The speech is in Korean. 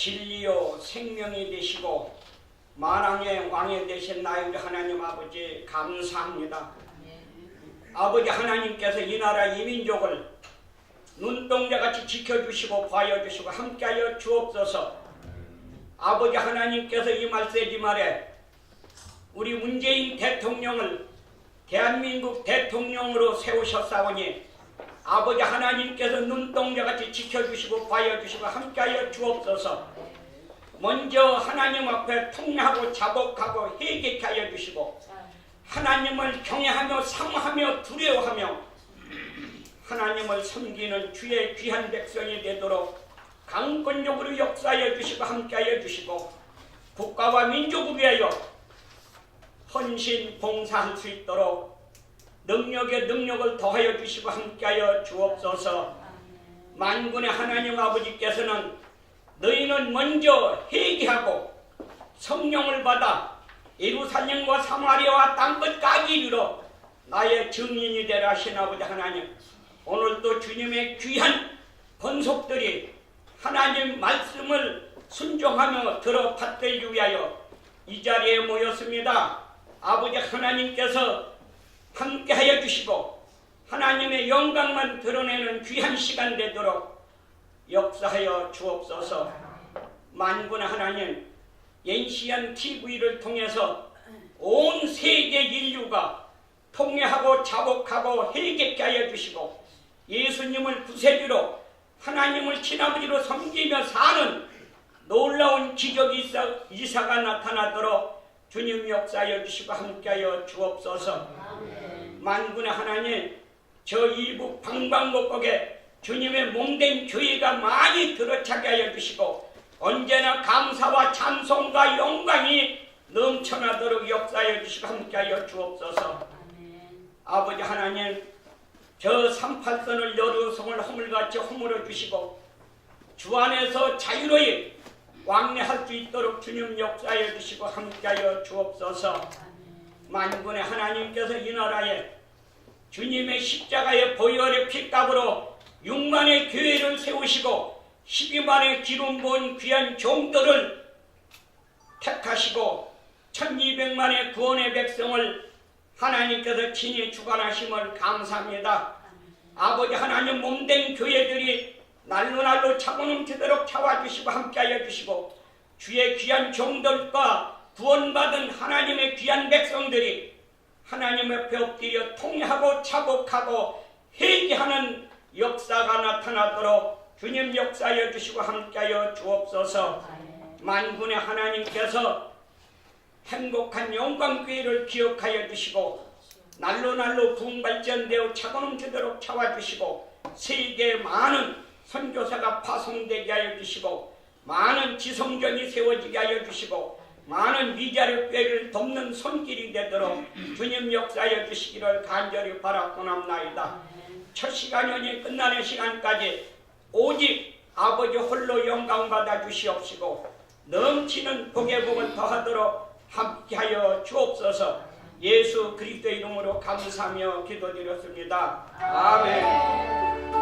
진리요 생명이 되시고 만왕의 왕이 되신 나의 우리 하나님 아버지 감사합니다. 아버지 하나님께서 이 나라 이 민족을 눈동자같이 지켜주시고 봐여주시고 함께하여 주옵소서 아버지 하나님께서 이 말세지 말에 우리 문재인 대통령을 대한민국 대통령으로 세우셨사오니 아버지 하나님께서 눈동자같이 지켜주시고 봐여주시고 함께하여 주옵소서. 먼저 하나님 앞에 통례하고 자복하고 회개케 하여 주시고 하나님을 경외하며 상하며 두려워하며 하나님을 섬기는 주의 귀한 백성이 되도록 강권적으로 역사하여 주시고 함께하여 주시고 국가와 민족을 위하여 헌신 봉사할 수 있도록 능력에 능력을 더하여 주시고 함께하여 주옵소서 만군의 하나님 아버지께서는 너희는 먼저 회개하고 성령을 받아 예루살렘과 사마리아와 땅 끝까지 이르러 나의 증인이 되라 하신 아버지 하나님 오늘도 주님의 귀한 권속들이 하나님 말씀을 순종하며 들어 받들기 위하여 이 자리에 모였습니다. 아버지 하나님께서 함께하여 주시고 하나님의 영광만 드러내는 귀한 시간 되도록 역사하여 주옵소서. 만군의 하나님 엔시안 TV를 통해서 온 세계 인류가 통회하고 자복하고 회개케 하여 주시고 예수님을 구세주로 하나님을 친아버지로 섬기며 사는 놀라운 있어 이사가 나타나도록 주님 역사하여 주시고 함께하여 주옵소서. 만군의 하나님 저 이북 방방곡곡에 주님의 몸된 교회가 많이 들어차게 하여 주시고 언제나 감사와 찬송과 영광이 넘쳐나도록 역사하여 주시고 함께하여 주옵소서. 아버지 하나님 저 38선을 여루성을 허물같이 허물어 주시고 주 안에서 자유로이 왕래할 수 있도록 주님 역사하여 주시고 함께하여 주옵소서 만군의 하나님께서 이 나라에 주님의 십자가의 보혈의 피값으로 6만의 교회를 세우시고 12만의 기름 부은 귀한 종들을 택하시고 1200만의 구원의 백성을 하나님께서 친히 주관하심을 감사합니다. 아버지 하나님 몸된 교회들이 날로 날로 차고 넘치도록 차와주시고 함께하여 주시고 주의 귀한 종들과 구원받은 하나님의 귀한 백성들이 하나님 앞에 엎드려 통하고 차복하고 회개하는 역사가 나타나도록 주님 역사하여 주시고 함께하여 주옵소서. 만군의 하나님께서 행복한 영광교회를 기억하여 주시고 날로 날로 부흥발전되어 차고 넘치도록 차와주시고 세계 많은 선교사가 파송되게 하여 주시고 많은 지성전이 세워지게 하여 주시고 많은 미자를 꾀를 돕는 손길이 되도록 주님 역사하여 주시기를 간절히 바라고남나이다. 첫 시간이 끝나는 시간까지 오직 아버지 홀로 영광 받아 주시옵시고 넘치는 복의 복을 더하도록 함께하여 주옵소서 예수 그리스도 이름으로 감사하며 기도드렸습니다. 아멘.